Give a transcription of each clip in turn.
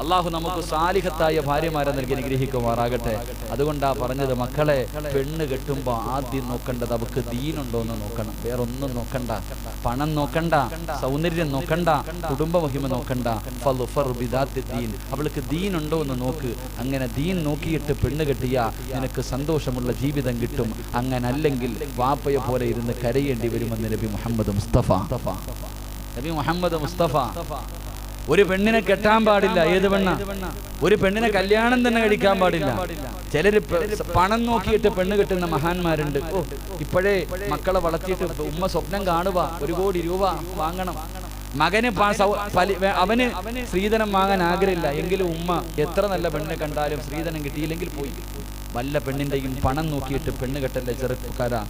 അള്ളാഹു നമുക്ക് സാലിഹത്തായ ഭാര്യമാരെ നൽകി അനുഗ്രഹിക്കുമാറാകട്ടെ. അതുകൊണ്ടാ പറഞ്ഞത് മക്കളെ പെണ്ണ് കെട്ടുമ്പോ ആദ്യം നോക്കേണ്ടത് അവക്ക് ദീനുണ്ടോ എന്ന് നോക്കണം. വേറൊന്നും നോക്കണ്ട. പണം നോക്കണ്ട. സൗന്ദര്യം നോക്കണ്ട. കുടുംബമഹിമ നോക്കണ്ട. ദീൻ. അവൾക്ക് ദീനുണ്ടോ എന്ന് നോക്ക്. അങ്ങനെ ദീൻ നോക്കിയിട്ട് പെണ്ണ് കെട്ടിയ നിനക്ക് സന്തോഷമുള്ള ജീവിതം കിട്ടും. അങ്ങനെ അല്ലെങ്കിൽ വാപ്പയെ പോലെ ഇരുന്ന് കരയേണ്ടി വരുമെന്ന് നബി മുഹമ്മദ് മുസ്തഫ. നബി മുഹമ്മദ് മുസ്തഫ. ഒരു പെണ്ണിനെ കെട്ടാൻ പാടില്ല. ഏത് പെണ്ണ? ഒരു പെണ്ണിനെ കല്യാണം തന്നെ കഴിക്കാൻ പാടില്ല. ചിലര് പണം നോക്കിയിട്ട് പെണ്ണ് കിട്ടുന്ന മഹാന്മാരുണ്ട്. ഓ ഇപ്പോഴേ മക്കളെ വളർത്തിയിട്ട് ഉമ്മ സ്വപ്നം കാണുക. ഒരു കോടി രൂപ വാങ്ങണം. മകന് അവന് സ്ത്രീധനം വാങ്ങാൻ ആഗ്രഹമില്ല. എങ്കിലും ഉമ്മ എത്ര നല്ല പെണ്ണിനെ കണ്ടാലും സ്ത്രീധനം കിട്ടിയില്ലെങ്കിൽ പോയി. വല്ല പെണ്ണിന്റെയും പണം നോക്കിയിട്ട് പെണ്ണ് കെട്ടല്ലേ ചെറുപ്പക്കാരാ?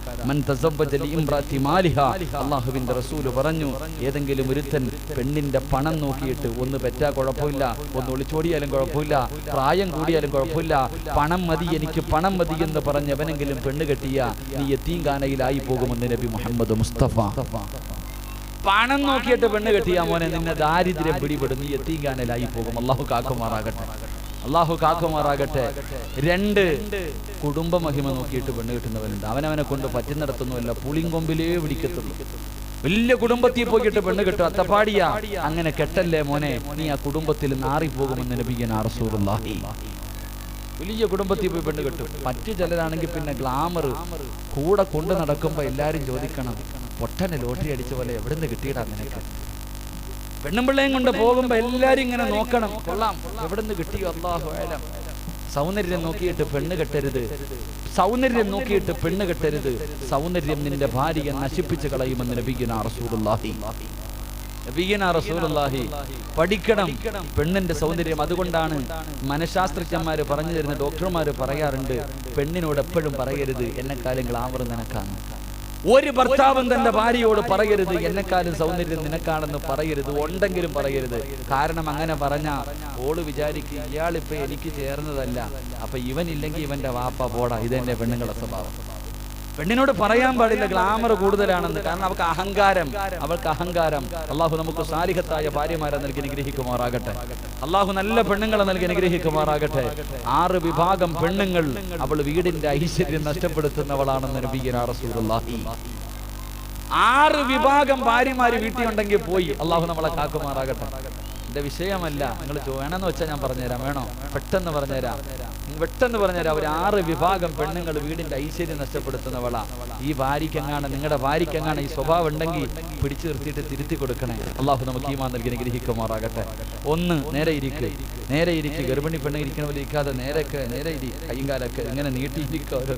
റസൂൽ പറഞ്ഞു ഏതെങ്കിലും ഒരുത്തൻ പെണ്ണിന്റെ പണം നോക്കിയിട്ട് ഒന്ന് പെറ്റാ കുഴപ്പമില്ല ഒന്ന് ഒളിച്ചോടിയാലും കുഴപ്പമില്ല പ്രായം കൂടിയാലും കുഴപ്പമില്ല പണം മതി എനിക്ക് പണം മതി എന്ന് പറഞ്ഞവനെങ്കിലും പെണ്ണ് കെട്ടിയ നീ എത്തീങ്കാനയിലായി പോകുമെന്ന് നബി മുഹമ്മദ് മുസ്തഫ. പണം നോക്കിയിട്ട് പെണ്ണ് കെട്ടിയാ മോനെ നിന്നെ ദാരിദ്ര്യം പിടിപെടും നീ എത്തീങ്കാനയിലായി പോകും. അള്ളാഹു കാക്കുമാറാകട്ടെ. അള്ളാഹു കാക്കുമാറാകട്ടെ. രണ്ട് കുടുംബ മഹിമ നോക്കിയിട്ട് പെണ്ണ് കിട്ടുന്നവരുണ്ട് അവനവനെ കൊണ്ട് പറ്റി പറ്റുന്നിടത്തൊന്നുമല്ല പുളിങ്കൊമ്പിലേ പിടിക്കത്തുള്ളൂ. വലിയ കുടുംബത്തിൽ പോയിട്ട് പെണ്ണ് കിട്ടും അത്തപ്പാടിയ. അങ്ങനെ കെട്ടല്ലേ മോനെ നീ ആ കുടുംബത്തിൽ നാറിപ്പോകുമെന്ന് നബിയൻ റസൂലുള്ളാഹി. വലിയ കുടുംബത്തിൽ പോയി പെണ്ണ് കിട്ടും. മറ്റു ചിലരാണെങ്കിൽ പിന്നെ ഗ്ലാമർ കൂടെ കൊണ്ട് നടക്കുമ്പോ എല്ലാരും ചോദിക്കണം പൊട്ടനെ ലോട്ടറി അടിച്ച പോലെ എവിടുന്ന് കിട്ടിയിടാ നിനക്ക്? പെണ്ണും പിള്ളയും കൊണ്ട് പോകുമ്പോ എല്ലാരും ഇങ്ങനെ നോക്കണം. കൊള്ളാം. എവിടുന്ന് കിട്ടിയോ? അള്ളാഹു ആലം സൗന്ദര്യം നോക്കിയിട്ട് പെണ്ണ് കെട്ടരുത്. സൗന്ദര്യം നോക്കിയിട്ട് പെണ്ണ് കെട്ടരുത്. സൗന്ദര്യം നിന്റെ ഭാര്യയെ നശിപ്പിച്ചു കളയുമെന്ന് ലഭിക്കുന്ന റസൂലുള്ളാഹി. റസൂലുള്ളാഹി. പഠിക്കണം. പെണ്ണിന്റെ സൗന്ദര്യം അതുകൊണ്ടാണ് മനഃശാസ്ത്രജ്ഞന്മാര് പറഞ്ഞു തരുന്ന ഡോക്ടർമാര് പറയാറുണ്ട് പെണ്ണിനോട് എപ്പോഴും പറയരുത്. എന്നെക്കാലങ്ങൾ ആവർ നിനക്കാണ് ഒരു ഭർത്താവും തന്റെ ഭാര്യയോട് പറയരുത് എന്നെക്കാളും സൗന്ദര്യം നിനക്കാണെന്ന് പറയരുത് ഉണ്ടെങ്കിലും പറയരുത്. കാരണം അങ്ങനെ പറഞ്ഞ ഓൾ വിചാരിക്കും ഇയാളിപ്പോ എനിക്ക് ചേർന്നതല്ല. അപ്പൊ ഇവനില്ലെങ്കിൽ ഇവന്റെ വാപ്പ പോടാ ഇതെന്റെ പെണ്ണുങ്ങളുടെ സ്വഭാവം. പെണ്ണിനോട് പറയാൻ പാടില്ല ഗ്ലാമർ കൂടുതലാണെന്ന്. കാരണം അവൾക്ക് അഹങ്കാരം അവൾക്ക് അഹങ്കാരം. അള്ളാഹു നമുക്ക് സാരിഹത്തായ ഭാര്യമാരെ നൽകി അനുഗ്രഹിക്കുമാറാകട്ടെ. അള്ളാഹു നല്ല പെണ്ണുങ്ങളെ നൽകി അനുഗ്രഹിക്കുമാറാകട്ടെ. ആറ് വിഭാഗം പെണ്ണുങ്ങൾ അവൾ വീടിന്റെ ഐശ്വര്യം നഷ്ടപ്പെടുത്തുന്നവളാണെന്ന് ആറ് വിഭാഗം ഭാര്യമാര് വീട്ടിലുണ്ടെങ്കിൽ പോയി അള്ളാഹു നമ്മളെ കാക്കുമാറാകട്ടെ. എന്റെ വിഷയമല്ല നിങ്ങൾ വേണമെന്ന് വെച്ചാൽ ഞാൻ പറഞ്ഞുതരാം. വേണോ? പെട്ടെന്ന് പറഞ്ഞുതരാം. പെട്ടെന്ന് പറഞ്ഞാൽ അവർ ആറ് വിഭാഗം പെണ്ണുങ്ങൾ വീടിന്റെ ഐശ്വര്യം നഷ്ടപ്പെടുത്തുന്നവളാ. ഈ ഭാര്യക്കെങ്ങാണ് നിങ്ങളുടെ ഭാര്യക്കെങ്ങാണ് ഈ സ്വഭാവം ഉണ്ടെങ്കിൽ പിടിച്ചു നിർത്തിയിട്ട് തിരുത്തി കൊടുക്കണേ. അള്ളാഹു നമുക്ക് ഈ മാ നൽകി അനുഗ്രഹിക്കുമാറാകട്ടെ. ഒന്ന് നേരെ ഇരിക്ക്. നേരെ ഇരിക്ക് ഗർഭിണി പെണ്ണ് ഇരിക്കണ പോലെ ഇരിക്കാതെ നേരെ നേരെ ഇരി കൈകാലൊക്കെ കാലൊക്കെ ഇങ്ങനെ നീട്ടിയിരിക്കുക ഒരു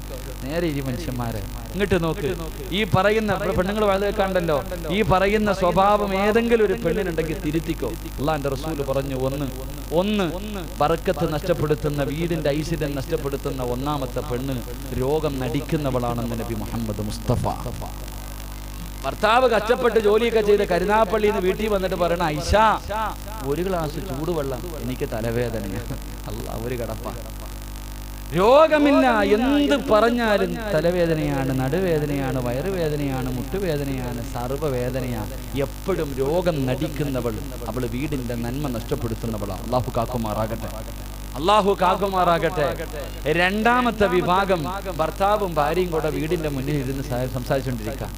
നേരെ ഇരി മനുഷ്യന്മാരെ. ഇങ്ങോട്ട് നോക്ക്. ഈ പറയുന്ന പെണ്ണുങ്ങൾ വളരെക്കാണ്ടല്ലോ ഈ പറയുന്ന സ്വഭാവം ഏതെങ്കിലും ഒരു പെണ്ണിനുണ്ടെങ്കിൽ തിരുത്തിക്കോ. അള്ളാന്റെ റസൂൽ പറഞ്ഞു ഒന്ന് ഒന്ന് പറക്കത്ത് നഷ്ടപ്പെടുത്തുന്ന വീടിന്റെ ഐശ്വര്യം നഷ്ടപ്പെടുത്തുന്ന ഒന്നാമത്തെ പെണ്ണ് രോഗം നടിക്കുന്നവളാണെന്ന് നബി മുഹമ്മദ് മുസ്തഫ. ഭർത്താവ് കഷ്ടപ്പെട്ട് ജോലിയൊക്കെ ചെയ്ത് കരുനാപ്പള്ളിയിൽ നിന്ന് വീട്ടിൽ വന്നിട്ട് പറയണ ഐഷ ഒരു ഗ്ലാസ് ചൂടുവെള്ളം എനിക്ക് തലവേദന അല്ല ഒരു കടപ്പ. രോഗമില്ല എന്ത് പറഞ്ഞാലും തലവേദനയാണ് നടുവേദനയാണ് വയറുവേദനയാണ് മുട്ടുവേദനയാണ് സർവവേദനയാണ് എപ്പോഴും രോഗം നടിക്കുന്നവൾ അവൾ വീടിന്റെ നന്മ നഷ്ടപ്പെടുത്തുന്നവളാണ് അള്ളാഹു കാക്കുമാറാകട്ടെ. അള്ളാഹു കാക്കുമാറാകട്ടെ. രണ്ടാമത്തെ വിഭാഗം ഭർത്താവും ഭാര്യയും കൂടെ വീടിന്റെ മുന്നിൽ ഇരുന്ന് സംസാരിച്ചുകൊണ്ടിരിക്കുക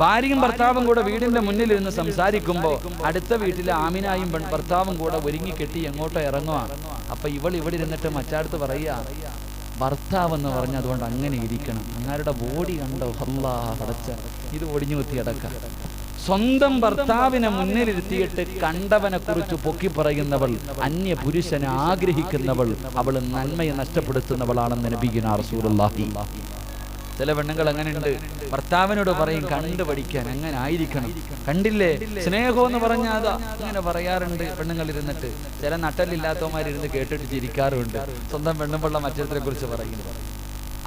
ഭാര്യയും ഭർത്താവും കൂടെ വീടിന്റെ മുന്നിൽ ഇരുന്ന് സംസാരിക്കുമ്പോൾ അടുത്ത വീട്ടിലെ ആമിനായും ഭർത്താവും കൂടെ ഒരുങ്ങി കെട്ടി എങ്ങോട്ടോ ഇറങ്ങുവാ. അപ്പൊ ഇവൾ ഇവിടെ ഇരുന്നിട്ട് മറ്റാടത്ത് പറയുക ഭർത്താവ് എന്ന് പറഞ്ഞ അതുകൊണ്ട് അങ്ങനെ ഇരിക്കണം. അങ്ങാരുടെ ബോഡി കണ്ടോ? പടച്ച. ഇത് ഒടിഞ്ഞു കുത്തി അടക്ക സ്വന്തം ഭർത്താവിനെ മുന്നിലിരുത്തിയിട്ട് കണ്ടവനെ കുറിച്ച് പൊക്കി പറയുന്നവൾ അന്യ പുരുഷനെ ആഗ്രഹിക്കുന്നവൾ അവൾ നന്മയെ നഷ്ടപ്പെടുത്തുന്നവളാണെന്ന് നബിഗിനാർ റസൂലുള്ളാഹി. ചില പെണ്ണുങ്ങൾ അങ്ങനെയുണ്ട്. ഭർത്താവിനോട് പറയും കണ്ടു പഠിക്കാൻ അങ്ങനെ ആയിരിക്കണം? കണ്ടില്ലേ? സ്നേഹം എന്ന് പറഞ്ഞാൽ അതാ അങ്ങനെ പറയാറുണ്ട് പെണ്ണുങ്ങൾ ഇരുന്നിട്ട്. ചില നട്ടലില്ലാത്തവന്മാരിരുന്ന് കേട്ടിട്ട് ചിരിക്കാറുണ്ട് സ്വന്തം പെണ്ണുമ്പുള്ള മറ്റത്തിനെ കുറിച്ച് പറയുന്നു.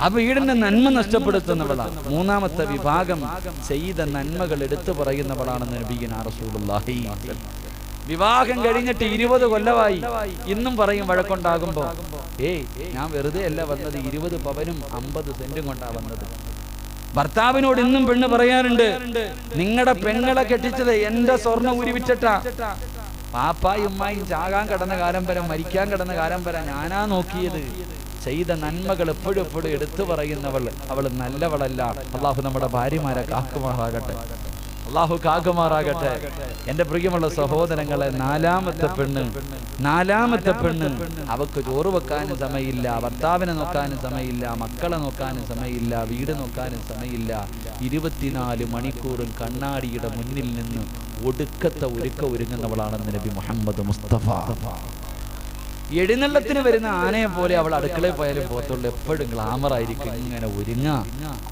ആ വീടിന്റെ നന്മ നഷ്ടപ്പെടുത്തുന്നവളാണ് മൂന്നാമത്തെ വിഭാഗം ചെയ്ത നന്മകൾ എടുത്തു പറയുന്നവളാണെന്ന് നബീന റസൂലുള്ളാഹി. വിവാഹം കഴിഞ്ഞിട്ട് ഇരുപത് കൊല്ലമായി ഇന്നും പറയും വഴക്കുണ്ടാകുമ്പോ ഏയ് ഞാൻ വെറുതെ അല്ല വന്നത് ഇരുപത് പവനും അമ്പത് സെന്റും കൊണ്ടാ വന്നത്. ഭർത്താവിനോട് ഇന്നും പെണ്ണ് പറയാറുണ്ട് നിങ്ങളുടെ പെങ്ങളെ കെട്ടിച്ചത് എന്റെ സ്വർണ ഉരുവിച്ചിട്ടാ പാപ്പായും ഉമ്മായും ചാകാൻ കിടന്ന കാലം വരെ മരിക്കാൻ കിടന്ന കാലം വരെ ഞാനാ നോക്കിയത്. ചെയ്ത നന്മകൾ എപ്പോഴും എപ്പോഴും എടുത്തു പറയുന്നവൾ അവൾ നല്ലവളല്ല. അള്ളാഹു നമ്മുടെ ഭാര്യമാരെ കാക്കുമാറാകട്ടെ. അള്ളാഹു കാക്കുമാറാകട്ടെ എന്റെ പ്രിയമുള്ള സഹോദരങ്ങളെ നാലാമത്തെ പെണ്ണ്. നാലാമത്തെ പെണ്ണ്. അവക്ക് ചോറ് വെക്കാനും സമയമില്ല ഭർത്താവിനെ നോക്കാനും സമയമില്ല മക്കളെ നോക്കാനും സമയമില്ല വീട് നോക്കാനും സമയമില്ല. ഇരുപത്തിനാല് മണിക്കൂറും കണ്ണാടിയുടെ മുന്നിൽ നിന്ന് ഒടുക്കത്തെ ഒരുക്ക ഒരുങ്ങുന്നവളാണെന്ന് നബി മുഹമ്മദ് മുസ്തഫ. എഴുന്നള്ളത്തിന് വരുന്ന ആനയെ പോലെ അവൾ അടുക്കളയിൽ പോയാലും പോത്തുള്ളൂ എപ്പോഴും ഗ്ലാമർ ആയിരിക്കും. ഇങ്ങനെ ഒരുങ്ങ.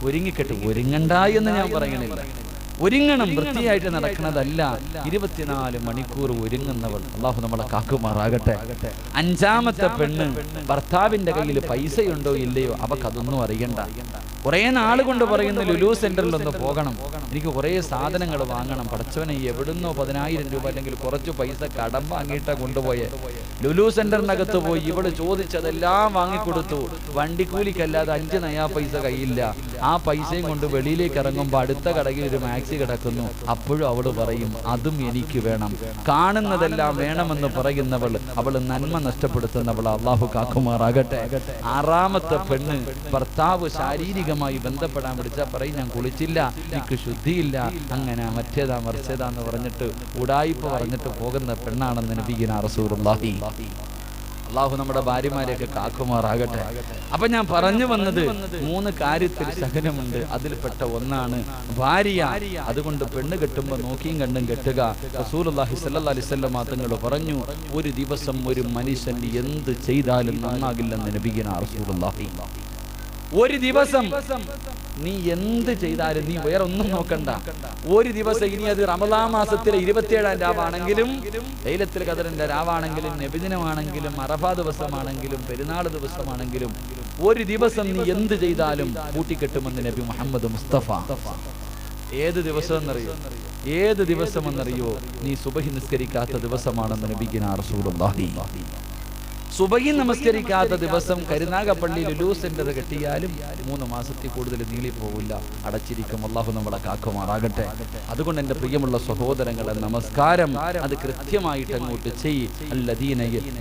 ഒരുങ്ങിക്കെട്ട് ഒരുങ്ങണ്ട എന്ന് ഞാൻ പറയണില്ല. ഒരുങ്ങണം വൃത്തിയായിട്ട് നടക്കുന്നതല്ല. ഇരുപത്തിനാല് മണിക്കൂർ ഒരുങ്ങുന്നവൾ. അള്ളാഹു നമ്മളെ കാക്കുമാറാകട്ടെ. അഞ്ചാമത്തെ പെണ്ണ് ഭർത്താവിന്റെ കയ്യിൽ പൈസയുണ്ടോ ഇല്ലയോ? അവക്കതൊന്നും അറിയണ്ട. കുറെ നാൾ കൊണ്ട് പറയുന്ന ലുലു സെന്ററിൽ ഒന്ന് പോകണം. എനിക്ക് കുറേ സാധനങ്ങൾ വാങ്ങണം. പടച്ചവനെ എവിടുന്നോ പതിനായിരം രൂപ അല്ലെങ്കിൽ കുറച്ച് പൈസ കടം വാങ്ങിയിട്ടാ കൊണ്ടുപോയെ. ലുലു സെന്ററിനകത്ത് പോയി ഇവൾ ചോദിച്ചതെല്ലാം വാങ്ങിക്കൊടുത്തു. വണ്ടിക്കൂലിക്കല്ലാതെ അഞ്ച് നയാ പൈസ കയ്യില്ല. ആ പൈസയും കൊണ്ട് വെളിയിലേക്ക് ഇറങ്ങുമ്പോൾ അടുത്ത കടയിൽ ഒരു മാക്സി കിടക്കുന്നു. അപ്പോഴും അവൾ പറയും അതും എനിക്ക് വേണം. കാണുന്നതെല്ലാം വേണമെന്ന് പറയുന്നവൾ അവൾ നന്മ നഷ്ടപ്പെടുത്തുന്നവൾ അള്ളാഹു കാക്കുമാറാകട്ടെ. ആറാമത്തെ പെണ്ണ് ഭർത്താവ് ശാരീരികമായി ബന്ധപ്പെടാൻ വിളിച്ചാൽ പറയും ഞാൻ കുളിച്ചില്ല എനിക്ക് ശുദ്ധിയില്ല അങ്ങനെ മറ്റേതാ മറിച്ചതാ എന്ന് പറഞ്ഞിട്ട് ഉടായിപ്പ് പറഞ്ഞിട്ട് പോകുന്ന പെണ്ണാണെന്ന് നബിഗിന റസൂലുള്ളാഹി. അള്ളാഹു നമ്മുടെ ഭാര്യമാരെയൊക്കെ കാക്കുമാറാകട്ടെ. അപ്പൊ ഞാൻ പറഞ്ഞു വന്നത് മൂന്ന് കാര്യത്തിൽ സഹനമുണ്ട്. അതിൽപ്പെട്ട ഒന്നാണ് ഭാര്യ. അതുകൊണ്ട് പെണ്ണ് കെട്ടുമ്പോ നോക്കിയും കണ്ടും കെട്ടുക. അലൈഹി വസല്ലം തങ്ങൾ പറഞ്ഞു ഒരു ദിവസം ഒരു മനുഷ്യൻ എന്ത് ചെയ്താലും നന്നാകില്ലെന്ന് നബിഗിന റസൂലുള്ളാഹി. ഒരു ദിവസം നീ എന്ത് ചെയ്താലും നീ വേറെ ഒന്നും നോക്കണ്ട. ഒരു ദിവസം ഇനി അത് റമദാ മാസത്തിലെ ഇരുപത്തിയേഴാം രാവാണെങ്കിലും ലൈലത്തിൽ കതിരന്റെ രാവാണെങ്കിലും നബിദിനമാണെങ്കിലും അറഫാ ദിവസമാണെങ്കിലും പെരുന്നാൾ ദിവസമാണെങ്കിലും ഒരു ദിവസം നീ എന്ത് ചെയ്താലും കൂട്ടിക്കെട്ടുമെന്ന് നബി മുഹമ്മദ് മുസ്തഫ. ഏത് ദിവസം എന്നറിയോ ഏത് ദിവസം എന്നറിയോ നീ സുബഹി നിസ്കരിക്കാത്ത ദിവസമാണെന്ന് നബിഗിന റസൂലുള്ളാഹി. സുബഹി നമസ്കരിക്കാത്ത ദിവസം കരുനാഗപ്പള്ളി ലുലു സെന്റർ കെട്ടിയാലും മൂന്ന് മാസത്തിൽ കൂടുതൽ നീളി പോവില്ല അടച്ചിരിക്കും. അള്ളാഹു നമ്മളെ കാക്കുമാറാകട്ടെ. അതുകൊണ്ട് എന്റെ പ്രിയമുള്ള സഹോദരങ്ങളെ നമസ്കാരം. അത് കൃത്യമായിട്ട് അങ്ങോട്ട്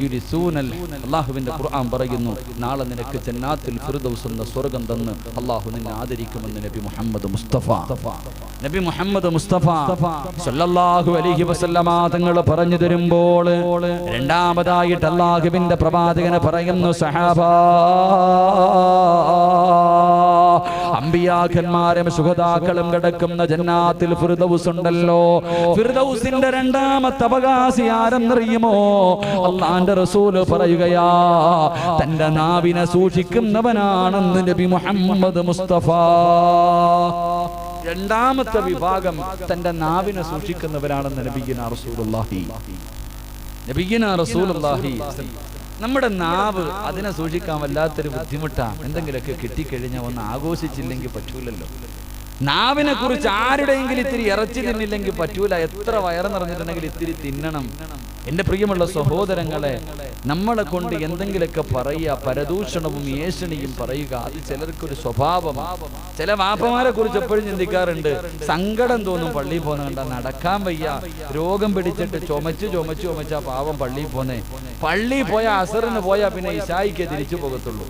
യുരിസൂനൽ. അള്ളാഹുവിന്റെ ഖുർആൻ പറയുന്നു നാളെ നിനക്ക് ജന്നാത്തിൽ ഫിർദൗസ് എന്ന സ്വർഗം തന്ന് അള്ളാഹു നിന്നെ ആദരിക്കുമെന്ന് നബി മുഹമ്മദ് മുസ്തഫ. നബി മുഹമ്മദ് മുസ്തഫ സല്ലല്ലാഹു അലൈഹി വസല്ലമ തങ്ങൾ പറഞ്ഞു തരുമ്പോൾ രണ്ടാമതായിട്ട് അള്ളാഹുവിന്റെ പ്രവാചകന് പറയുന്നു സഹാബ അമ്പിയാക്കന്മാരും സുഹതാക്കളും കിടക്കുന്ന ജന്നാത്തിൽ ഫിർദൗസ് ഉണ്ടല്ലോ. ഫിർദൗസിന്റെ രണ്ടാമത്തെ അവകാശി ആരെന്നറിയുമോ? അള്ളാന്റെ റസൂൽ പറയുകയാ തന്റെ നാവിനെ സൂക്ഷിക്കുന്നവനാണെന്ന് നബി മുഹമ്മദ് മുസ്തഫ. രണ്ടാമത്തെ വിഭാഗം തന്റെ നാവിനെ സൂക്ഷിക്കുന്നവരാണെന്ന് നബിഗിന റസൂലുള്ളാഹി. നബിഗിന റസൂലുള്ളാഹി. നമ്മുടെ നാവ് അതിനെ സൂക്ഷിക്കാൻ വല്ലാത്തൊരു ബുദ്ധിമുട്ടാണ്. എന്തെങ്കിലുമൊക്കെ കിട്ടിക്കഴിഞ്ഞാൽ ഒന്ന് ആഘോഷിച്ചില്ലെങ്കിൽ പറ്റൂലല്ലോ. നാവിനെ കുറിച്ച് ആരുടെയെങ്കിലും ഇത്തിരി ഇറച്ചി തിന്നില്ലെങ്കിൽ പറ്റൂല. എത്ര വയറ് നിറഞ്ഞിട്ടുണ്ടെങ്കിൽ ഇത്തിരി തിന്നണം. എന്റെ പ്രിയമുള്ള സഹോദരങ്ങളെ നമ്മളെ കൊണ്ട് എന്തെങ്കിലുമൊക്കെ പറയുക പരദൂഷണവും ഏഷണിയും പറയുക അത് ചിലർക്കൊരു സ്വഭാവമാണ്. ചില വാപ്പമാരെ കുറിച്ച് എപ്പോഴും ചിന്തിക്കാറുണ്ട് സങ്കടം തോന്നും പള്ളിയിൽ പോകുന്ന കണ്ട നടക്കാൻ വയ്യ രോഗം പിടിച്ചിട്ട് ചുമച്ച് ചുമച്ച് ചുമച്ച പാവം പള്ളിയിൽ പോന്നെ പള്ളിയിൽ പോയാൽ അസറിന് പോയാൽ പിന്നെ ഇശായിക്ക് തിരിച്ചു പോകത്തുള്ളൂ.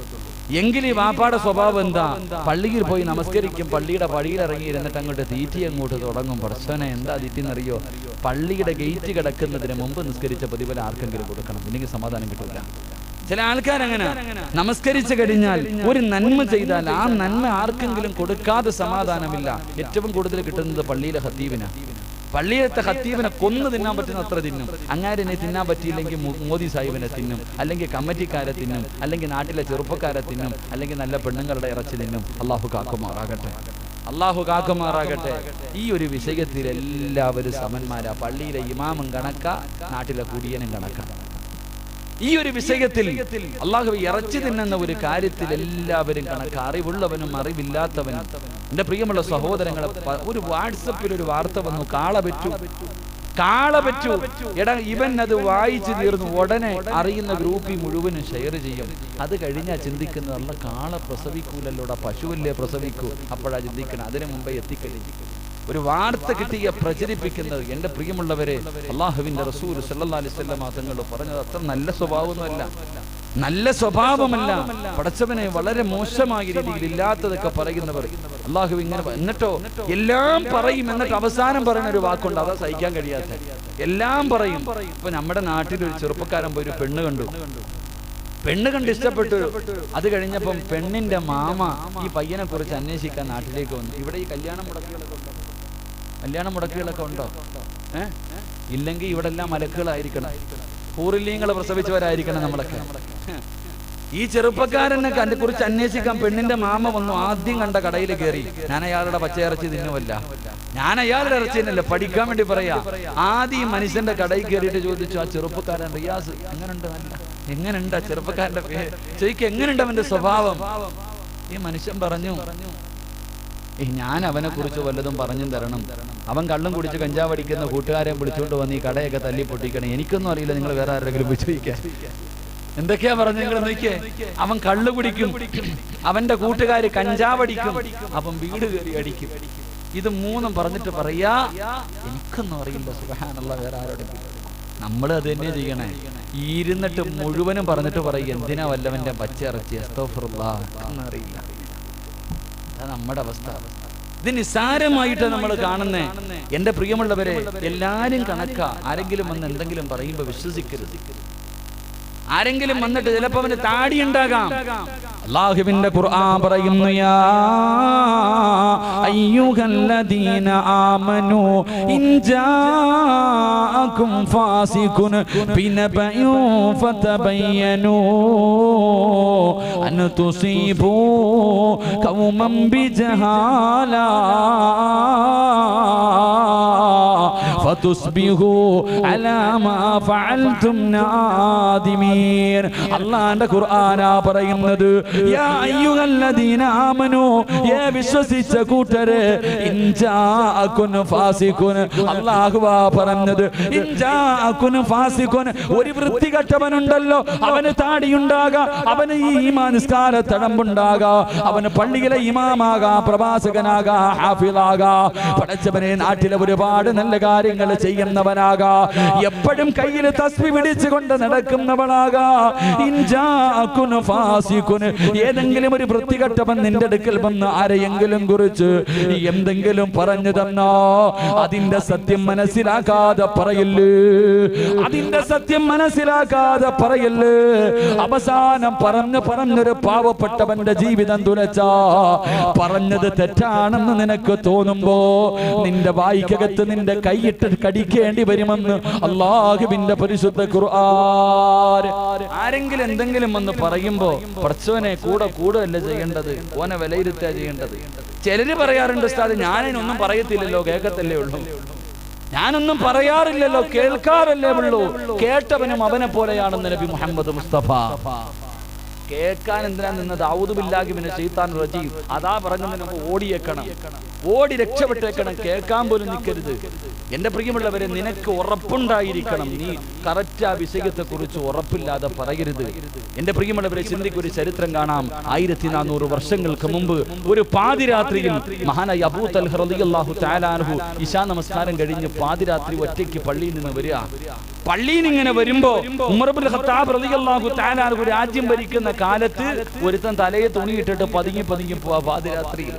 എങ്കിൽ ഈ വാപ്പാടെ സ്വഭാവം എന്താ? പള്ളിയിൽ പോയി നമസ്കരിക്കും പള്ളിയുടെ പടിയിൽ ഇറങ്ങി ഇരുന്നിട്ട് അങ്ങോട്ട് തീറ്റി അങ്ങോട്ട് തുടങ്ങും. പടച്ചോനെ എന്താ തീറ്റിന്നറിയോ പള്ളിയുടെ ഗേറ്റ് കിടക്കുന്നതിന് മുമ്പ് നിസ്കരിച്ച പ്രതിഫലം ആർക്കെങ്കിലും കൊടുക്കണം. ഇല്ലെങ്കിൽ സമാധാനം കിട്ടില്ല ചില ആൾക്കാരങ്ങനെ നമസ്കരിച്ചു കഴിഞ്ഞാൽ ഒരു നന്മ ചെയ്താൽ ആ നന്മ ആർക്കെങ്കിലും കൊടുക്കാതെ സമാധാനമില്ല. ഏറ്റവും കൂടുതൽ കിട്ടുന്നത് പള്ളിയിലെ ഹത്തീവിനാ പള്ളിയിലത്തെ ഹത്തീവിനെ കൊന്നു തിന്നാൻ പറ്റുന്ന അത്ര തിന്നും. അങ്ങാരെന്നെ തിന്നാൻ പറ്റിയില്ലെങ്കിൽ മോദി സാഹിബിനെ തിന്നും. അല്ലെങ്കിൽ കമ്മിറ്റിക്കാരെ തിന്നും. അല്ലെങ്കിൽ നാട്ടിലെ ചെറുപ്പക്കാരെ തിന്നും. അല്ലെങ്കിൽ നല്ല പെണ്ണുങ്ങളുടെ ഇറച്ചി തിന്നും. അള്ളാഹു കാക്കുമാറാകട്ടെ. അള്ളാഹു കാക്കുമാറാകട്ടെ. ഈ ഒരു വിഷയത്തിൽ എല്ലാവരും സമന്മാരാ. പള്ളിയിലെ ഇമാമും കണക്ക നാട്ടിലെ കുടിയനും കണക്ക. ഈ ഒരു വിഷയത്തിൽ അള്ളാഹു ഇറച്ചി തിന്നുന്ന ഒരു കാര്യത്തിൽ എല്ലാവരും കണക്ക. അറിവുള്ളവനും അറിവില്ലാത്തവനും എന്റെ പ്രിയമുള്ള സഹോദരങ്ങൾ ഒരു വാട്സപ്പിൽ ഒരു വാർത്ത വന്നു. കാള പറ്റു. കാള പറ്റു. എടാ ഇവൻ അത് വായിച്ചു തീർന്നു. ഉടനെ അറിയുന്ന ഗ്രൂപ്പിൽ മുഴുവനും ഷെയർ ചെയ്യും. അത് കഴിഞ്ഞാ ചിന്തിക്കുന്നത് അല്ല കാള പ്രസവിക്കൂലല്ലോടാ പശുവല്ലേ പ്രസവിക്കൂ. അപ്പോഴാ ചിന്തിക്കണം അതിനു മുമ്പേ എത്തിക്കഴിഞ്ഞു. ഒരു വാർത്ത കിട്ടിയ പ്രചരിപ്പിക്കുന്നത് എന്റെ പ്രിയമുള്ളവരെ അള്ളാഹുവിന്റെ റസൂൽ സല്ലാ അലൈഹി വസല്ലമ തങ്ങൾ പറഞ്ഞത് അത്ര നല്ല സ്വഭാവമൊന്നുമല്ല. നല്ല സ്വഭാവമല്ല. പടച്ചവനെ വളരെ മോശമായ രീതിയിൽ ഇല്ലാത്തതൊക്കെ പറയുന്നവർ. അള്ളാഹു ഇങ്ങനെ എന്നിട്ടോ? എല്ലാം പറയും എന്നിട്ട് അവസാനം പറയുന്ന ഒരു വാക്കുണ്ട്. അതാ സഹിക്കാൻ കഴിയാത്ത. എല്ലാം പറയും. ഇപ്പൊ നമ്മുടെ നാട്ടിൽ ഒരു ചെറുപ്പക്കാരൻ പോയി ഒരു പെണ്ണ് കണ്ടു. പെണ്ണ് കണ്ട്. ഇഷ്ടപ്പെട്ടു. അത് കഴിഞ്ഞപ്പം പെണ്ണിന്റെ മാമ ഈ പയ്യനെ കുറിച്ച് അന്വേഷിക്കാൻ നാട്ടിലേക്ക് വന്നു. ഇവിടെ ഈ കല്യാണം മുടക്കുകളൊക്കെ ഉണ്ടോ? കല്യാണ മുടക്കുകളൊക്കെ ഉണ്ടോ? ഏഹ് ഇല്ലെങ്കിൽ ഇവിടെ എല്ലാം മലക്കുകളായിരിക്കണം പൂറില്ലീങ്ങളെ പ്രസവിച്ചവരായിരിക്കണം നമ്മളൊക്കെ. ഈ ചെറുപ്പക്കാരനെ കണ്ടെ കുറിച്ച് അന്വേഷിക്കാൻ പെണ്ണിന്റെ മാമ വന്നു ആദ്യം കണ്ട കടയിൽ കയറി. ഞാൻ അയാളുടെ പച്ചയിറച്ചി തിന്നുമല്ല ഞാൻ അയാളുടെ ഇറച്ചി തന്നെയല്ല പഠിക്കാൻ വേണ്ടി പറയാ. ആദ്യം ഈ മനുഷ്യന്റെ കടയിൽ കയറിയിട്ട് ചോദിച്ചു ആ ചെറുപ്പക്കാരൻ റിയാസ് എങ്ങനെയുണ്ട് എങ്ങനെയുണ്ട് ആ ചെറുപ്പക്കാരന്റെ പേര് ചോദിക്കുക എങ്ങനെയുണ്ട് അവന്റെ സ്വഭാവം? ഈ മനുഷ്യൻ പറഞ്ഞു "ഏയ് ഞാൻ അവനെ കുറിച്ച് വല്ലതും പറഞ്ഞു തരണം. അവൻ കള്ളും കുടിച്ച് കഞ്ചാവ് അടിക്കുന്ന കൂട്ടുകാരെ വിളിച്ചുകൊണ്ട് വന്ന് ഈ കടയൊക്കെ തല്ലി പൊട്ടിക്കണം. എനിക്കൊന്നും അറിയില്ല നിങ്ങൾ വേറെ ആരെങ്കിലും ചോദിക്കാൻ. എന്തൊക്കെയാ പറഞ്ഞു നിങ്ങൾ നോക്കിയേ? അവൻ കള്ളു കുടിക്കും. അവന്റെ കൂട്ടുകാര് കഞ്ചാവടിക്കും അവൻ വീട് കയറി അടിക്കും. ഇത് മൂന്നും പറഞ്ഞിട്ട് പറയാ എനിക്കൊന്നും അറിയില്ല സുഖാനുള്ള വേറെ ആരോടും നമ്മൾ അത് തന്നെ ചെയ്യണേ. ഇരുന്നിട്ട് മുഴുവനും പറഞ്ഞിട്ട് പറയും എന്തിനാ വല്ലവന്റെ പച്ചയിറച്ചി എന്നറിയില്ല നമ്മുടെ അവസ്ഥ. ഇത് നിസ്സാരമായിട്ട് നമ്മൾ കാണുന്നേ. എന്റെ പ്രിയമുള്ളവരെ എല്ലാരും കണക്കാ. ആരെങ്കിലും വന്ന് എന്തെങ്കിലും പറയുമ്പോ വിശ്വസിക്കരുത്. ആരെങ്കിലും വന്നിട്ട് ചിലപ്പോ അവന് താടി ഉണ്ടാകാം അള്ളാഹുവിന്റെ ഖുർആൻ പറയുന്നു യാ അയ്യുഹല്ലദീന ആമനു ഇൻ ജാഅകും ഫാസിഖുൻ ബിനബഇൻ ഫതബയ്യനു അൻ തുസീബു ഖൗമൻ ബിജഹാല. അള്ളാന്റെ ഖുർആനാ പറയുന്നത് വിശ്വസിച്ച കൂട്ടര് അള്ളാഹുവാ പറഞ്ഞത് ഒരു വൃത്തികെട്ടവനുണ്ടല്ലോ അവന് താടിയുണ്ടാക അവന് ഈ നിസ്കാര തടമ്പുണ്ടാകാം അവന് പള്ളിയിലെ ഇമാമാകാം പ്രവാസകനാകാം ഹാഫിലാകാം പഠിച്ചവനെ നാട്ടിലെ ഒരുപാട് നല്ല കാര്യങ്ങൾ ചെയ്യുന്നവനാകാ. എപ്പോഴും കയ്യിൽ തസ്വി പിടിച്ചുകൊണ്ട് നടക്കുന്നവനാകാ ഏതെങ്കിലും ഒരു വൃത്തികെട്ടവൻ നിന്റെ അടുക്കൽ വന്ന് ആരെയെങ്കിലും കുറിച്ച് എന്തെങ്കിലും പറഞ്ഞു തന്നോ? അതിന്റെ സത്യം മനസ്സിലാക്കാതെ പറയല്ലേ? അതിന്റെ സത്യം മനസ്സിലാക്കാതെ പറയല്ലേ? അവസാനം പറഞ്ഞു പറഞ്ഞൊരു പാവപ്പെട്ടവന്റെ ജീവിതം തുലച്ച. പറഞ്ഞത് തെറ്റാണെന്ന് നിനക്ക് തോന്നുമ്പോ നിന്റെ വായിക്കകത്ത് നിന്റെ കൈയിട്ട് കടിക്കേണ്ടി വരുമെന്ന് അള്ളാഹുബിന്റെ പരിശുദ്ധ ഖുർആൻ. ആരെങ്കിലും എന്തെങ്കിലും വന്ന് പറയുമ്പോ പഠിച്ചവനെ കൂടെ കൂടുകയല്ല ചെയ്യേണ്ടത്? ഓനെ വിലയിരുത്തുക ചെയ്യേണ്ടത്. ചിലര് പറയാറുണ്ട് ഉസ്താദ് ഞാനതിനൊന്നും പറയത്തില്ലല്ലോ കേൾക്കത്തല്ലേ ഉള്ളൂ. ഞാനൊന്നും പറയാറില്ലല്ലോ കേൾക്കാറല്ലേ ഉള്ളൂ. കേട്ടവനും അവനെ പോലെയാണെന്ന് നബി മുഹമ്മദ് മുസ്തഫ. കേൾക്കാൻ എന്തിനാ നിന്നത് ഔദുബില്ലാഹി പിന്നെ ചെയ്ത്താൻ റജീം? അതാ പറഞ്ഞതിന് ഓടിയേക്കണം. ഓടി രക്ഷപ്പെട്ടേക്കണം. കേൾക്കാൻ പോലും നിൽക്കരുത് എന്റെ പ്രിയമുള്ളവരെ നിനക്ക് ഉറപ്പുണ്ടായിരിക്കണം. നീ കറക്റ്റ് ആ വിഷയത്തെ കുറിച്ച് ഉറപ്പില്ലാതെ പറയരുത്. എന്റെ പ്രിയമുള്ളവരെ ചിന്തിക്കൊരു ചരിത്രം കാണാം. ആയിരത്തി നാനൂറ് വർഷങ്ങൾക്ക് മുമ്പ് ഒരു പാതിരാത്രിയിൽ മഹാനായ അബൂ തൽഹ ഇശാ നമസ്കാരം കഴിഞ്ഞ് പാതിരാത്രി ഒറ്റയ്ക്ക് പള്ളിയിൽ നിന്ന് വരിക. പള്ളിയിൽ ഇങ്ങനെ വരുമ്പോ ഉമർബുൽ ഖത്താബ് റളിയല്ലാഹു രാജ്യം ഭരിക്കുന്ന കാലത്ത് ഒരുത്തൻ തലയെ തുണിയിട്ടിട്ട് പതുങ്ങി പതുങ്ങി പോവാ പാതിരാത്രിയിൽ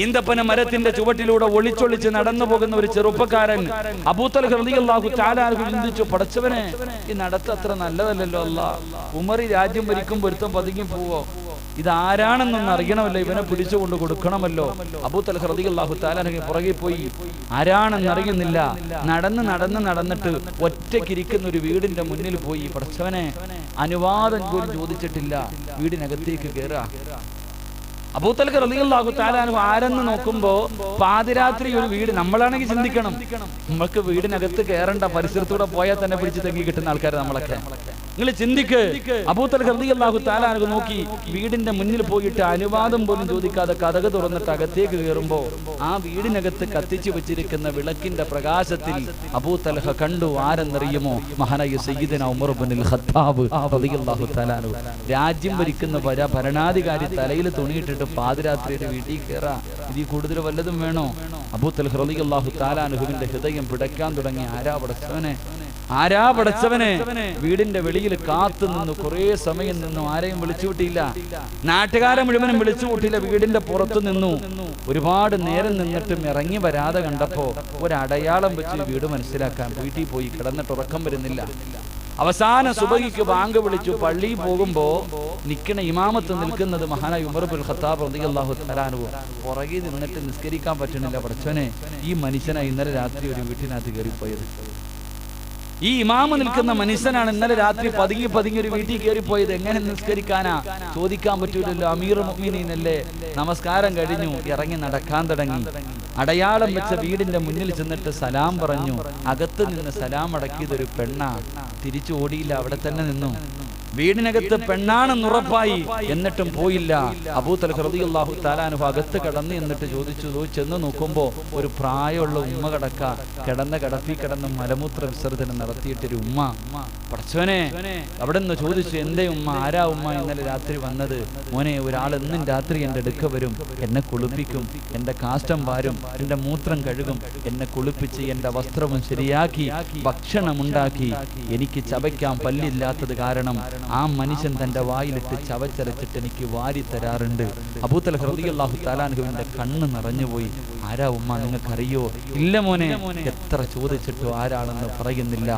ഈന്തപ്പന മരത്തിന്റെ ചുവട്ടിലൂടെ ഒളിച്ചൊളിച്ച് നടന്നു പോകുന്ന ഒരു ചെറുപ്പക്കാരൻ അബൂത്തൽ ഹൃദയല്ലാഹു താലാഹു ചിന്തിച്ചു പടച്ചവനെ ഈ നടത്ത അത്ര നല്ലതല്ലല്ലോ അല്ല ഉമറി രാജ്യം ഭരിക്കും ഒരുത്തം പതുങ്ങി പോവോ? ഇത് ആരാണെന്നൊന്ന് അറിയണമല്ലോ ഇവനെ പിടിച്ചുകൊണ്ട് കൊടുക്കണമല്ലോ. അബൂത്തൽ ഹൃദയല്ലാഹു താലാഹു പുറകെ പോയി. ആരാണെന്ന് അറിയുന്നില്ല നടന്ന് നടന്ന് നടന്നിട്ട് ഒറ്റക്കിരിക്കുന്ന ഒരു വീടിന്റെ മുന്നിൽ പോയി. പടച്ചവനെ അനുവാദം പോലും ചോദിച്ചിട്ടില്ല. വീടിനകത്തേക്ക് കയറുക അബൂത്തൽക്ക് റളിയല്ലാഹു താലാനു ആരെന്ന് നോക്കുമ്പോ പാതിരാത്രി ഒരു വീട് നമ്മളാണെങ്കിൽ ചിന്തിക്കണം. നമ്മൾക്ക് വീടിനകത്ത് കയറണ്ട പരിസരത്തൂടെ പോയാൽ തന്നെ പിടിച്ച് തെങ്ങി കിട്ടുന്ന ആൾക്കാർ നമ്മളൊക്കെ. നിങ്ങൾ ചിന്തിക്ക്. അബൂത്തൽ ഹൃദിയല്ലാഹു തആലാനു നോക്കി വീടിന്റെ മുന്നിൽ പോയിട്ട് അനുവാദം പോലും ചോദിക്കാതെ കഥക് തുറന്നിട്ട് അകത്തേക്ക് കയറുമ്പോ ആ വീടിനകത്ത് കത്തിച്ചു വെച്ചിരിക്കുന്ന വിളക്കിന്റെ പ്രകാശത്തിൽ അബൂ തൽഹ കണ്ടു. ആരെന്നറിയുമോ? മഹാനായ സയ്യിദന ഉമർ ഇബ്നുൽ ഖത്താബ് റളിയല്ലാഹു തആലാനു രാജ്യം ഭരിക്കുന്ന ഭര ഭരണാധികാരി തലയിൽ തുണിയിട്ടിട്ട് പാതിരാത്രിയുടെ വീട്ടിൽ കയറാ. ഇതിൽ കൂടുതൽ വല്ലതും വേണോ? അബൂത്തൽ ഹൃദിയല്ലാഹു താലാനുഹുവിന്റെ ഹൃദയം പിടയ്ക്കാൻ തുടങ്ങി. ആരാ പടച്ചവനെ ആരാ പടച്ചവനെ? വീടിന്റെ വെളിയിൽ കാത്തു നിന്നു കുറെ സമയം നിന്നു. ആരെയും വിളിച്ചു കൂട്ടിയില്ല. നാട്ടുകാരെ മുഴുവനും വിളിച്ചു കൂട്ടിയില്ല. വീടിന്റെ പുറത്തു നിന്നു. ഒരുപാട് നേരം നിന്നിട്ടും ഇറങ്ങി വരാതെ കണ്ടപ്പോ ഒരടയാളം വെച്ച് വീട് മനസ്സിലാക്കാൻ വീട്ടിൽ പോയി കിടന്നിട്ട് ഉറക്കം വരുന്നില്ല. അവസാന സുബഹിക്ക് ബാങ്ക് വിളിച്ചു. പള്ളിയിൽ പോകുമ്പോ നിക്കണ ഇമാമത്ത് നിൽക്കുന്നത് മഹാനായ ഉമർബുൽ ഖത്താബ് റളിയല്ലാഹു തആലാനു പുറകെ നിന്നിട്ട് നിസ്കരിക്കാൻ പറ്റണില്ല പഠിച്ചോനെ ഈ മനുഷ്യനാ ഇന്നലെ രാത്രി ഒരു വീട്ടിനകത്ത് കയറിപ്പോയത്. ഈ ഇമാമ നിൽക്കുന്ന മനുഷ്യനാണ് ഇന്നലെ രാത്രി പതുങ്ങി പതുങ്ങി ഒരു വീട്ടിൽ കയറി പോയത് എങ്ങനെ നിസ്കരിക്കാനാ? ചോദിക്കാൻ പറ്റൂലല്ലോ. അമീർ മുഹ്മിനല്ലേ നമസ്കാരം കഴിഞ്ഞു. ഇറങ്ങി നടക്കാൻ തുടങ്ങി. അടയാളം വെച്ച വീടിന്റെ മുന്നിൽ ചെന്നിട്ട് സലാം പറഞ്ഞു. അകത്ത് നിന്ന് സലാം അടക്കിയതൊരു പെണ്ണ. തിരിച്ചു ഓടിയില്ല. അവിടെ തന്നെ നിന്നു. വീടിനകത്ത് പെണ്ണാണെന്ന് ഉറപ്പായി. എന്നിട്ടും പോയില്ല. അബൂത്തൽ ഹൃദയല്ലാഹു താലാനുഹു അകത്ത് കടന്ന് എന്നിട്ട് ചോദിച്ചു ചെന്ന് നോക്കുമ്പോ ഒരു പ്രായമുള്ള ഉമ്മ കിടക്ക. കിടന്ന കിടപ്പി കിടന്ന് മലമൂത്ര വിസർജനം നടത്തിയിട്ടൊരു ഉമ്മ. പടച്ചോനെ അവിടെ നിന്ന് ചോദിച്ചു എന്തേ ഉമ്മ? ആരാ ഉമ്മ ഇന്നലെ രാത്രി വന്നത്? മോനെ ഒരാൾ എന്നും രാത്രി എന്റെ അടുക്ക വരും. എന്നെ കുളിപ്പിക്കും. എന്റെ കാഷ്ടം വാരും. എന്റെ മൂത്രം കഴുകും. എന്നെ കുളിപ്പിച്ച് എന്റെ വസ്ത്രവും ശരിയാക്കി. ഭക്ഷണമുണ്ടാക്കി എനിക്ക് ചവയ്ക്കാൻ പല്ലില്ലാത്തത് കാരണം ആ മനുഷ്യൻ തന്റെ വായിലിട്ട് ചവച്ചരച്ചിട്ട് എനിക്ക് വാരി തരാറുണ്ട്. അബൂത്തൽ ഹൃദിയല്ലാഹു താലാൻഹുവിന്റെ കണ്ണ് നിറഞ്ഞുപോയി ആരാ ഉമ്മ നിങ്ങൾക്കറിയോ? ഇല്ല മോനെ. എത്ര ചോദിച്ചിട്ടും ആരാണെന്ന് പറയുന്നില്ല.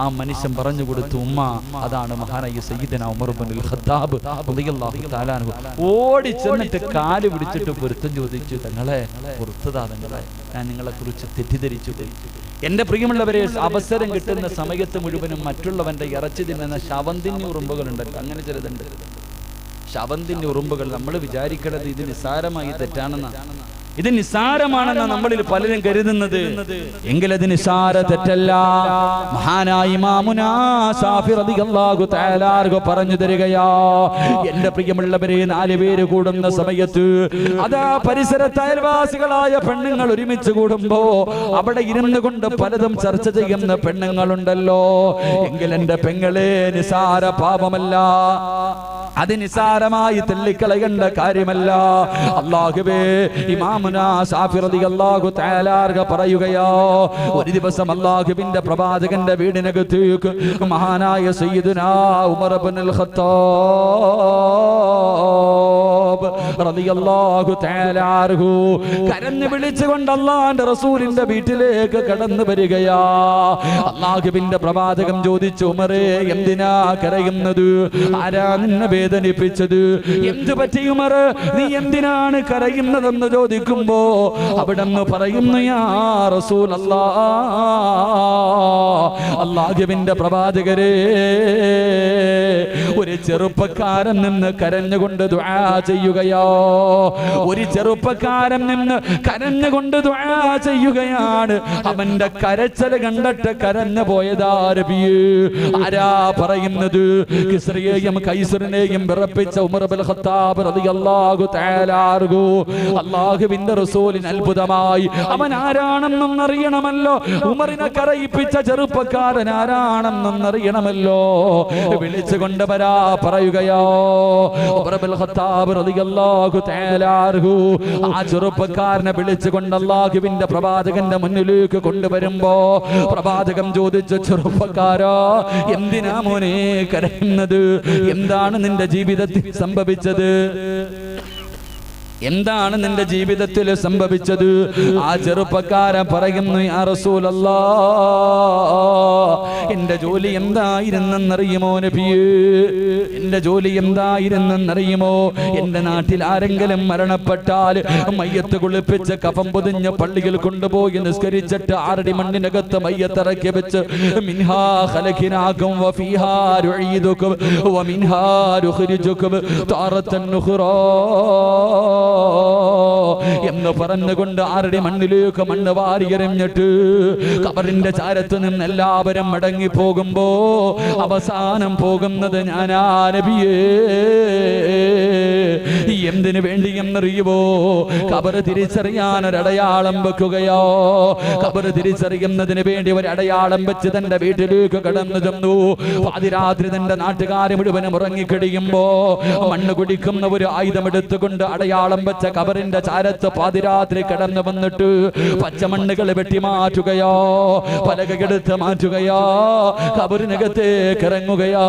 ആ മനുഷ്യൻ പറഞ്ഞു കൊടുത്തു ഉമ്മ അതാണ് മഹാനായ സയ്യിദന ഉമർ ഇബ്നുൽ ഖത്താബ് ഓടി ചെന്നിട്ട് കാൽ പിടിച്ചിട്ട് പൊരുത്തം ചോദിച്ചു തങ്ങളെ പുറത്തുതാ തങ്ങളെ. ഞാൻ നിങ്ങളെ കുറിച്ച് തെറ്റിദ്ധരിച്ചു എന്റെ പ്രിയമുള്ളവരെ അവസരം കിട്ടുന്ന സമയത്ത് മുഴുവനും മറ്റുള്ളവന്റെ ഇറച്ചി തിന്നുന്ന ശവന്തിന് ഉറുമ്പുകളുണ്ടല്ലോ അങ്ങനെ ചിലതുണ്ട്. ശവന്തിന്റെ ഉറുമ്പുകൾ നമ്മൾ വിചാരിക്കണത് ഇത് നിസ്സാരമായി തെറ്റാണെന്നാണ് ഇത് നിസാരമാണെന്ന് നമ്മളിൽ പലരും കരുതുന്നത്. എങ്കിൽ അത് നിസ്സാര തെറ്റല്ല. മഹാനായ പറഞ്ഞു തരികയാ. എന്റെ പ്രിയമുള്ളവരെ നാല് പേര് കൂടുന്ന സമയത്ത് അതാ പരിസരത്ത് അയൽവാസികളായ പെണ്ണുങ്ങൾ ഒരുമിച്ച് കൂടുമ്പോ അവിടെ ഇരുന്ന് കൊണ്ട് പലതും ചർച്ച ചെയ്യുന്ന പെണ്ണുങ്ങളുണ്ടല്ലോ. എങ്കിൽ എന്റെ പെങ്ങളെ നിസാര പാപമല്ല. അത് നിസാരമായി തള്ളിക്കളയേണ്ട കാര്യമല്ല. അള്ളാഹുബേ ഇമാമുന പറയുകയോ ഒരു ദിവസം അള്ളാഹുബിന്റെ പ്രവാചകന്റെ വീടിനകത്തേക്ക് മഹാനായ സയ്യിദുനാ ഉമർ ഇബ്നുൽ റളിയല്ലാഹു തആല കരഞ്ഞു വിളിച്ചുകൊണ്ട് അള്ളാന്റെ റസൂലിന്റെ വീട്ടിലേക്ക് കടന്നു വരികയാ. അള്ളാഹുവിന്റെ പ്രവാചകം ചോദിച്ചു ഉമറേ എന്തിനാ കരയുന്നത്? ആരാ നിന്നെ വേദനിപ്പിച്ചത്? എന്തു പറ്റി ഉമർ നീ എന്തിനാണ് കരയുന്നതെന്ന് ചോദിക്കുമ്പോ അവിടെന്ന് പറയുന്നു യാ റസൂൽ അള്ളാഹുവിന്റെ പ്രവാചകരെ ഒരു ചെറുപ്പക്കാരൻ നിന്ന് കരഞ്ഞുകൊണ്ട് ദുആ ചെയ്യുകയോ? ഒരു ചെറുപ്പക്കാരൻ നിന്ന് കരഞ്ഞുകൊണ്ട് ചെയ്യുകയാണ്. അവന്റെ കരച്ചൽ കണ്ടിട്ട് കരഞ്ഞു പോയതാരബിയേ ആരാ പറയുന്നത്? കിസ്രിയെയും കൈസറിനെയും വിറപ്പിച്ച ഉമർ ബിൻ ഖത്താബ് റളിയല്ലാഹു തആല അൻഹു. അല്ലാഹുവിന്റെ റസൂലിന് അത്ഭുതമായി. അവൻ ആരാണെന്നും അറിയണമല്ലോ ഉമറിനെ കരയിപ്പിച്ച ചെറുപ്പക്കാരൻ ആരാണെന്നും അറിയണമല്ലോ വിളിച്ചുകൊണ്ട് വരാ പറയുകയോ? ഉമർ ബിൻ ഖത്താബ് ആ ചെറുപ്പക്കാരനെ വിളിച്ചുകൊണ്ട് അല്ലാഹുവിന്റെ പ്രവാചകന്റെ മുന്നിലേക്ക് കൊണ്ടുവരുമ്പോ പ്രവാചകം ചോദിച്ചു ചെറുപ്പക്കാരോ എന്തിനാ മോനെ കരയുന്നത്? എന്താണ് നിന്റെ ജീവിതത്തിൽ സംഭവിച്ചത്? എന്താണ് നിന്റെ ജീവിതത്തിൽ സംഭവിച്ചത്? ആ ചെറുപ്പക്കാര പറയുന്നു ആ റസൂലല്ല എന്റെ ജോലി എന്തായിരുന്നെന്നറിയുമോ നബിയേ? എന്റെ ജോലി എന്തായിരുന്നെന്നറിയുമോ? എന്റെ നാട്ടിൽ ആരെങ്കിലും മരണപ്പെട്ടാൽ മയ്യത്ത് കുളിപ്പിച്ച് കഫം പൊതിഞ്ഞ് പള്ളിയിൽ കൊണ്ടുപോയി നിസ്കരിച്ചിട്ട് ആറടി മണ്ണിനകത്ത് മയ്യത്തിറക്കി വെച്ച് മിൻഹാ എന്ന് പറഞ്ഞുകൊണ്ട് ആരുടെ മണ്ണിലേക്ക് മണ്ണ് വാരിയെറിഞ്ഞിട്ട് കബറിന്റെ ചാരത്ത് നിന്ന് എല്ലാവരും മടങ്ങി പോകുമ്പോ അവസാനം പോകുന്നത് ഞാൻ ആരബിയേ എന്തിനു വേണ്ടി എന്നറിയുവോ? കബറ് തിരിച്ചറിയാൻ ഒരടയാളം വെക്കുകയോ? കബറ് തിരിച്ചറിയുന്നതിന് വേണ്ടി ഒരു അടയാളം വെച്ച് തന്റെ വീട്ടിലേക്ക് കടന്നു ചെന്നു. പാതിരാത്രി തന്റെ നാട്ടുകാരെ മുഴുവനും ഉറങ്ങിക്കഴിയുമ്പോ മണ്ണ് കുടിക്കുന്ന ഒരു ആയുധം എടുത്തുകൊണ്ട് അടയാളം അടയാളം വെച്ച കബറിന്റെ ചാരത്ത് പാതിരാത്രി കിടന്നു വന്നിട്ട് പച്ചമണ്ണുകൾ വെട്ടി മാറ്റുകയോ പലകെടുത്ത് മാറ്റുകയോ കബറിനകത്തേക്ക് ഇറങ്ങുകയോ.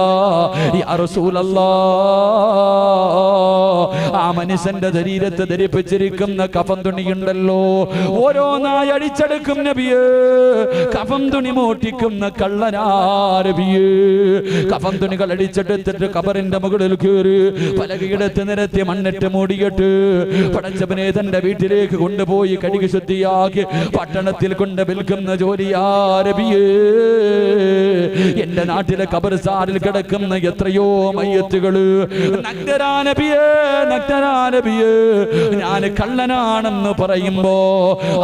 ആ മനുഷ്യന്റെ ശരീരത്ത് ധരിപ്പിച്ചിരിക്കുന്ന കഫം തുണിയുണ്ടല്ലോ. ഓരോന്നായി അടിച്ചെടുക്കും നബിയേ കഫം തുണി മോട്ടിക്കുന്ന കള്ളനാരബിയേ കഫം തുണികൾ അടിച്ചെടുത്തിട്ട് കബറിന്റെ മുകളിൽ കയറി പലകയെടുത്ത് നിരത്തി മണ്ണിട്ട് മൂടിയിട്ട് പടച്ചവനെ തന്റെ വീട്ടിലേക്ക് കൊണ്ടുപോയി കഴുകി ശുദ്ധിയാക്കി പട്ടണത്തിൽ കൊണ്ട് വിൽക്കുന്ന ജോലിയാരബിയേ എന്റെ നാട്ടിലെ കബർസാറിൽ കിടക്കുന്ന എത്രയോ മയ്യത്തുകൾ. നഗ്നരാനബിയേ നഗ്നരാനബിയേ ഞാൻ കള്ളനാണെന്ന് പറയുമ്പോ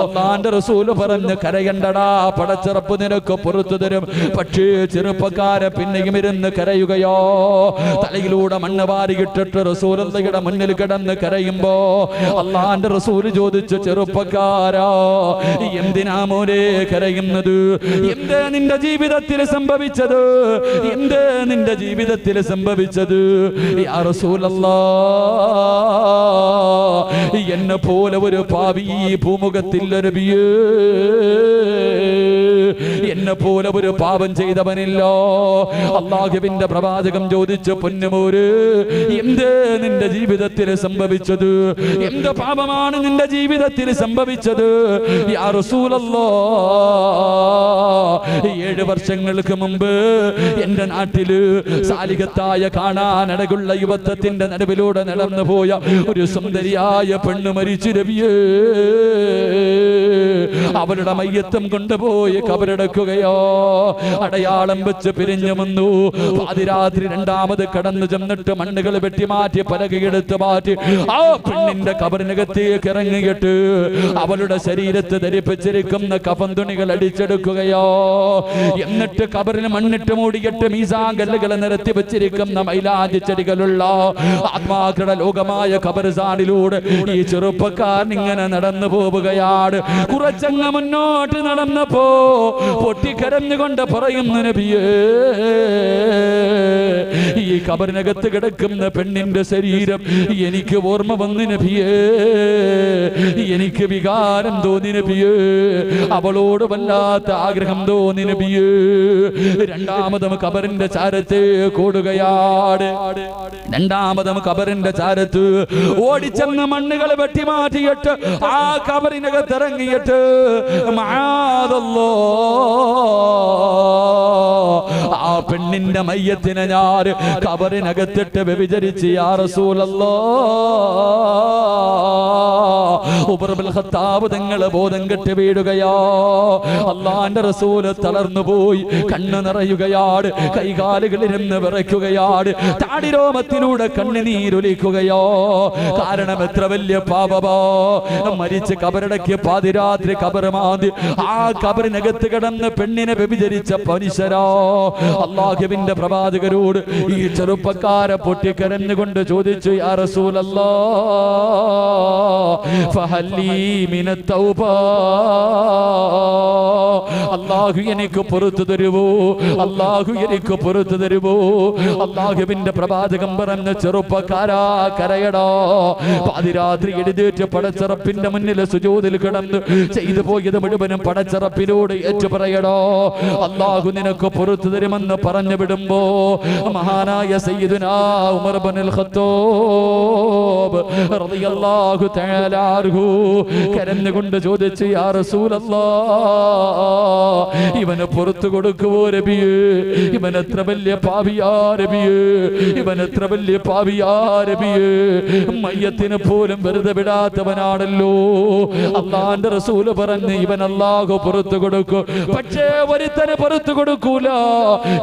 അള്ളാന്റെ റസൂൽ പറഞ്ഞ് കരയണ്ടടാ പടച്ചിറപ്പ് നിനക്ക് പുറത്തു തരും. പക്ഷേ ചെറുപ്പക്കാരെ പിന്നെയും ഇരുന്ന് കരയുകയോ? തലയിലൂടെ മണ്ണ് വാരി കിട്ടിട്ട് റസൂലന്തയുടെ മുന്നിൽ കിടന്ന് കരയുമ്പോ അള്ളാന്റെ റസൂൽ ചോദിച്ചു ചെറുപ്പക്കാരാ എന്തിനാ മോനെ കരയുന്നത്? എന്തേ നിന്റെ ജീവിതത്തിൽ സംഭവിച്ചത്? എന്തേ നിന്റെ ജീവിതത്തിൽ സംഭവിച്ചത്? എന്നെ പോലെ ഒരു പാവി ഭൂമുഖത്തിൽ ഒരു എന്നെ പോലെ ഒരു പാപം ചെയ്തവനില്ലോ. അള്ളാഹുവിന്റെ പ്രവാചകം ചോദിച്ചു പൊന്നുമോര് എന്തേ നിന്റെ ജീവിതത്തിൽ സംഭവിച്ചത്? എന്ത് പാപമാണ് നിന്റെ ജീവിതത്തിൽ സംഭവിച്ചത്? ഏഴ് വർഷങ്ങൾക്ക് മുമ്പ് എന്റെ നാട്ടിൽ സാലികത്തായ കാണാനടകുള്ള യുവത്വത്തിന്റെ നടുവിലൂടെ നടന്നു പോയ ഒരു സുന്ദരിയായ പെണ്ണ് മരിച്ചു രവിയേ. അവരുടെ മയ്യത്തം കൊണ്ടുപോയി കബറടക്കുകയോ അടയാളം വെച്ച് പിരിഞ്ഞു വന്നു. പാതിരാത്രി രണ്ടാമത് കടന്നു ചെന്നിട്ട് മണ്ണുകൾ വെട്ടിമാറ്റി പലകയെടുത്ത് മാറ്റി. ആ പെണ്ണിന്റെ കബറിനകത്തേക്ക് ഇറങ്ങിയിട്ട് അവളുടെ ശരീരത്തെ ധരിപ്പിച്ചിരിക്കുന്ന കഫം തുണികൾ അടിച്ചെടുക്കുകയോ എന്നിട്ട് കബറിന് മണ്ണിട്ട് മൂടിയിട്ട് മീസാങ്കല്ലുകളെ നിരത്തി വെച്ചിരിക്കുന്ന മൈലാജി ചെടികളുള്ള ആത്മാക്കളുടെ ലോകമായ കബർസാനിലൂടെ ഈ ചെറുപ്പക്കാരൻ ഇങ്ങനെ നടന്നു പോവുകയാണ്. കുറച്ചങ്ങ് മുന്നോട്ട് നടന്നപ്പോ പൊട്ടിക്കരഞ്ഞുകൊണ്ട് പറയുന്നു നബിയേ ഈ കബറിനകത്ത് കിടക്കുന്ന പെണ്ണിന്റെ ശരീരം എനിക്ക് ഓർമ്മ വന്നു നബിയേ എനിക്ക് വികാരം തോന്നി നബിയേ അവളോട് വല്ലാത്ത ആഗ്രഹം തോന്നി നബിയേ രണ്ടാമതും കബറിന്റെ ചാരത്തെ കൂടുകയാണ്. രണ്ടാമതും കബറിന്റെ ചാരത്ത് ഓടിച്ചെന്ന് മണ്ണുകൾ വെട്ടിമാറ്റിയിട്ട് ആ കബറിനകത്ത് ഇറങ്ങിയിട്ട് മാതല്ലോ ആ പെണ്ണിന്റെ മയ്യത്തിനെ ഞാൻ കബറിനകത്തിട്ട് വ്യഭിചരിച്ച് യാ റസൂലല്ലോ. ഖത്താബ് തങ്ങളെ ബോധം കെട്ട് വീഴുകയാ. അള്ളാന്റെ റസൂൽ തളർന്നു പോയി കണ്ണ് നിറയുകയാണ് കൈകാലുകളിരുന്ന് വിറയ്ക്കുകയാണ് താടിരോമത്തിലൂടെ കണ്ണുനീരൊലിക്കുകയോ. കാരണം എത്ര വലിയ പാപമോ. മരിച്ച് കബറടക്കിയ പാതിരാത്രി കബർ മാന്തി ആ കബറിനകത്ത് കിടന്ന് പെണ്ണിനെ വ്യഭിചരിച്ച പനിശരോ അള്ളാഹുവിന്റെ പ്രവാചകരോട് ഈ ചെറുപ്പക്കാരെ പൊട്ടിക്കരഞ്ഞുകൊണ്ട് ചോദിച്ചു യാ റസൂലല്ലാ അള്ളാഹു എനിക്ക് പുറത്തു തരുവോ? അള്ളാഹു എനിക്ക് പുറത്തു തരുവോ? അള്ളാഹുവിന്റെ പ്രവാചകം പറഞ്ഞ ചെറുപ്പക്കാരാ കരയടോ. പാതിരാത്രി എഴുതേറ്റ് പടച്ചറപ്പിന്റെ മുന്നിൽ സുജോതിൽ കിടന്ന് ചെയ്തു പോയത് മുഴുവനും പടച്ചറപ്പിനോട് ഏറ്റു പറയടോ. അള്ളാഹു നിനക്ക് പുറത്തു തരുമെന്ന് പറഞ്ഞു വിടുമ്പോ മഹാനായ സയ്യിദുനാ ഉമർ ബിനുൽ ഖത്താബ് റളിയല്ലാഹു തആല അൻഹു കരഞ്ഞുകൊണ്ട് ചോദിച്ചു യാ റസൂലല്ലാ ഇവന് പുറത്തു കൊടുക്കുവോ രബിയേ? ഇവൻ എത്ര വലിയ പാവിയാ രബിയേ? ഇവൻ എത്ര വലിയ പാവിയാ രബിയേ? മയ്യത്തിന് പോലും വെറുതെ വിടാത്തവനാണല്ലോ. അള്ളാന്റെ റസൂൽ പറഞ്ഞ് ഇവൻ അല്ലാഹു പുറത്തു കൊടുക്കും. പക്ഷേ ഒരുത്തന് പുറത്തു കൊടുക്കൂല.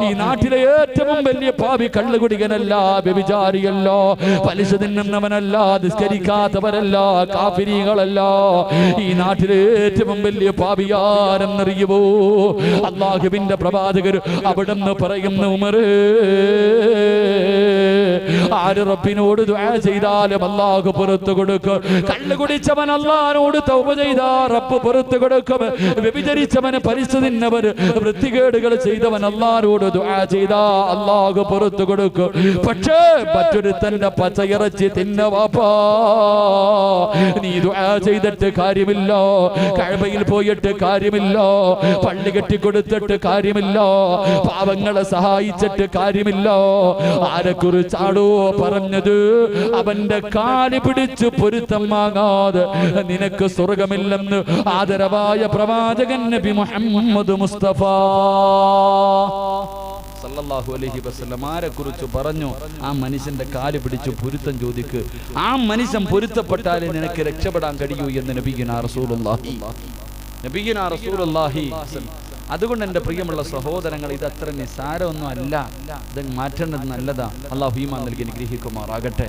ഈ നാട്ടിലെ ഏറ്റവും വലിയ പാപി കള്ളുകുടികനല്ല വ്യഭിചാരിയല്ല പലിശ തിന്നുന്നവനല്ല നിസ്കരിക്കാത്തവരല്ല കാഫിരികളല്ല ഈ നാട്ടിലെ ഏറ്റവും വലിയ പാപിയാരെന്നറിയുമോ അള്ളാഹുവിന്റെ പ്രവാചകർ അവിടെ നിന്ന് പറയുന്ന ഉമറ് ആര് റബ്ബിനോട് ചെയ്താലും അള്ളാഹു പുറത്തു കൊടുക്കും. കള്ളു കുടിച്ചവൻ അള്ളാഹിനോട് തൗപ ചെയ്താ റബ്ബ് പുറത്തു കൊടുക്കും. വ്യഭിചരിച്ചവന് പരിശു നിന്നവർ വൃത്തികേടുകൾ ചെയ്തവൻ അള്ളാഹിനോട് ചെയ്താ അള്ളാഹു പുറത്തു കൊടുക്കും. പക്ഷേ മറ്റൊരുത്തന്റെ പച്ചയിറച്ചി തിന്നവാപ്പാ നീ ദുആ ചെയ്തിട്ട് കാര്യമില്ല. കഴബയിൽ പോയിട്ട് കാര്യമില്ല. പള്ളി കെട്ടിക്കൊടുത്തിട്ട് കാര്യമില്ല. പാവങ്ങളെ സഹായിച്ചിട്ട് കാര്യമില്ല. ആരെക്കുറിച്ചാണോ പറഞ്ഞത്? അവന്റെ കാൽ പിടിച്ച് പൊരുത്തം വാങ്ങാതെ നിനക്ക് സ്വർഗമില്ലെന്ന് ആദരവായ പ്രവാചകൻ നബി മുഹമ്മദ് മുസ്തഫ. സല്ലല്ലാഹു അലൈഹി വസല്ലം ആരെക്കുറിച്ച് പറഞ്ഞു? ആ മനുഷ്യന്റെ കാൽ പിടിച്ച് പൊരുത്തം ചോദിക്ക്. ആ മനുഷ്യൻ പൊരുത്തപ്പെട്ടാലേ നിനക്ക് രക്ഷപ്പെടാൻ കഴിയൂ എന്ന് നബിഗിന റസൂലുള്ളാഹി. നബിഗിന റസൂലുള്ളാഹി. അതുകൊണ്ട് എന്റെ പ്രിയമുള്ള സഹോദരങ്ങൾ ഇത് അത്ര നിസ്സാരമൊന്നും അല്ല. ഇത് മാറ്റേണ്ടത് നല്ലതാ. അള്ളാഹു ഈമാൻ നൽകി അനുഗ്രഹിക്കുമാറാകട്ടെ.